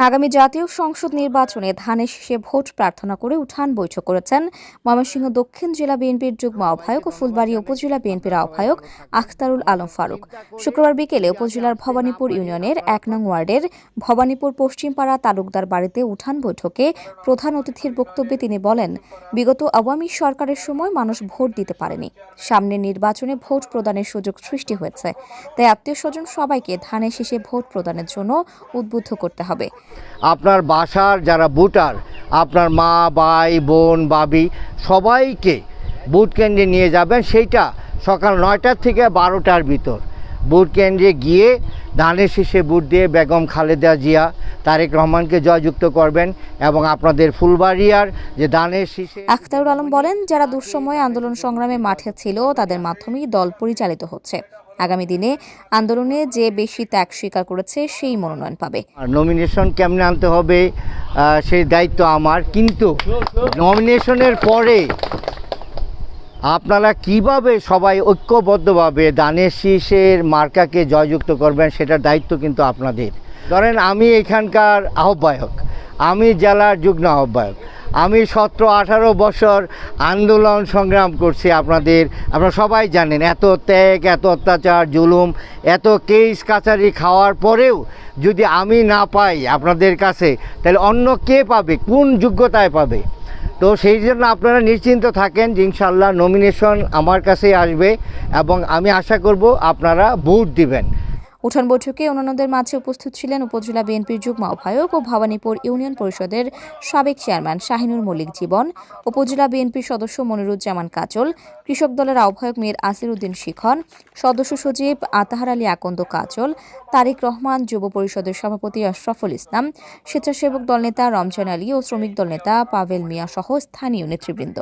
আগামী জাতীয় সংসদ নির্বাচনে ধানের শেষে ভোট প্রার্থনা করে উঠান বৈঠক করেছেন ময়মনসিংহ দক্ষিণ জেলা বিএনপির যুগ্ম আহ্বায়ক ও ফুলবাড়ী উপজেলা বিএনপির আহ্বায়ক আখতারুল আলম ফারুক। শুক্রবার বিকেলে উপজেলার ভবানীপুর ইউনিয়নের এক নং ওয়ার্ডের ভবানীপুর পশ্চিমপাড়া তালুকদার বাড়িতে উঠান বৈঠকে প্রধান অতিথির বক্তব্যে তিনি বলেন, বিগত আওয়ামী সরকারের সময় মানুষ ভোট দিতে পারেনি। সামনের নির্বাচনে ভোট প্রদানের সুযোগ সৃষ্টি হয়েছে। তাই আত্মীয় স্বজন সবাইকে ধানের শেষে ভোট প্রদানের জন্য উদ্বুদ্ধ করতে হবে। আপনার বাসার যারা ভোটার আপনার মা, ভাই, বোন বাবি সবাইকে বুথ কেন্দ্রে নিয়ে যাবেন। সেইটা সকাল নয়টার থেকে বারোটার ভিতর। বুথ কেন্দ্রে গিয়ে ধানের শীষে বুট দিয়ে বেগম খালেদা জিয়া, তারেক রহমানকে জয়যুক্ত করবেন এবং আপনাদের ফুলবাড়িয়ার যে ধানের শীষে আখতারুল আলম বলেন, যারা দুঃসময়ে আন্দোলন সংগ্রামে মাঠে ছিল, তাদের মাধ্যমেই দল পরিচালিত হচ্ছে। আগামী দিনে আন্দোলনে যে বেশি ত্যাগ স্বীকার করেছে সেই মনোনয়ন পাবে। নমিনেশন কেমনে আনতে হবে সেই দায়িত্ব আমার। কিন্তু নমিনেশনের পরে আপনারা কীভাবে সবাই ঐক্যবদ্ধভাবে দানের শীষের মার্কাকে জয়যুক্ত করবেন, সেটার দায়িত্ব কিন্তু আপনাদের। ধরেন আমি এখানকার আহ্বায়ক, আমি জেলার যুগ্ম আহ্বায়ক। আমি সতেরো আঠারো বছর আন্দোলন সংগ্রাম করছি আপনাদের, আপনারা সবাই জানেন, এত ত্যাগ, এত অত্যাচার, জুলুম, এত কেস কাছারি খাওয়ার পরেও যদি আমি না পাই আপনাদের কাছে, তাহলে অন্য কে পাবে? কোন যোগ্যতায় পাবে? তো সেই জন্য আপনারা নিশ্চিন্ত থাকেন যে ইনশাল্লাহ নমিনেশন আমার কাছেই আসবে এবং আমি আশা করব আপনারা ভোট দিবেন। উঠান বৈঠকে অন্যান্যদের মাঝে উপস্থিত ছিলেন উপজেলা বিএনপির যুগ্ম আহ্বায়ক ও ভবানীপুর ইউনিয়ন পরিষদের সাবেক চেয়ারম্যান শাহিনুর মল্লিক জীবন, উপজেলা বিএনপির সদস্য মনিরুজ্জামান কাজল, কৃষক দলের আহ্বায়ক মীর আসির উদ্দিন শিখন, সদস্য সচিব আতাহার আলী আকন্দ কাজল, তারিক রহমান যুব পরিষদের সভাপতি আশরাফুল ইসলাম, স্বেচ্ছাসেবক দলনেতা রমজান আলী ও শ্রমিক দলনেতা পাভেল মিয়া সহ স্থানীয় নেতৃবৃন্দ।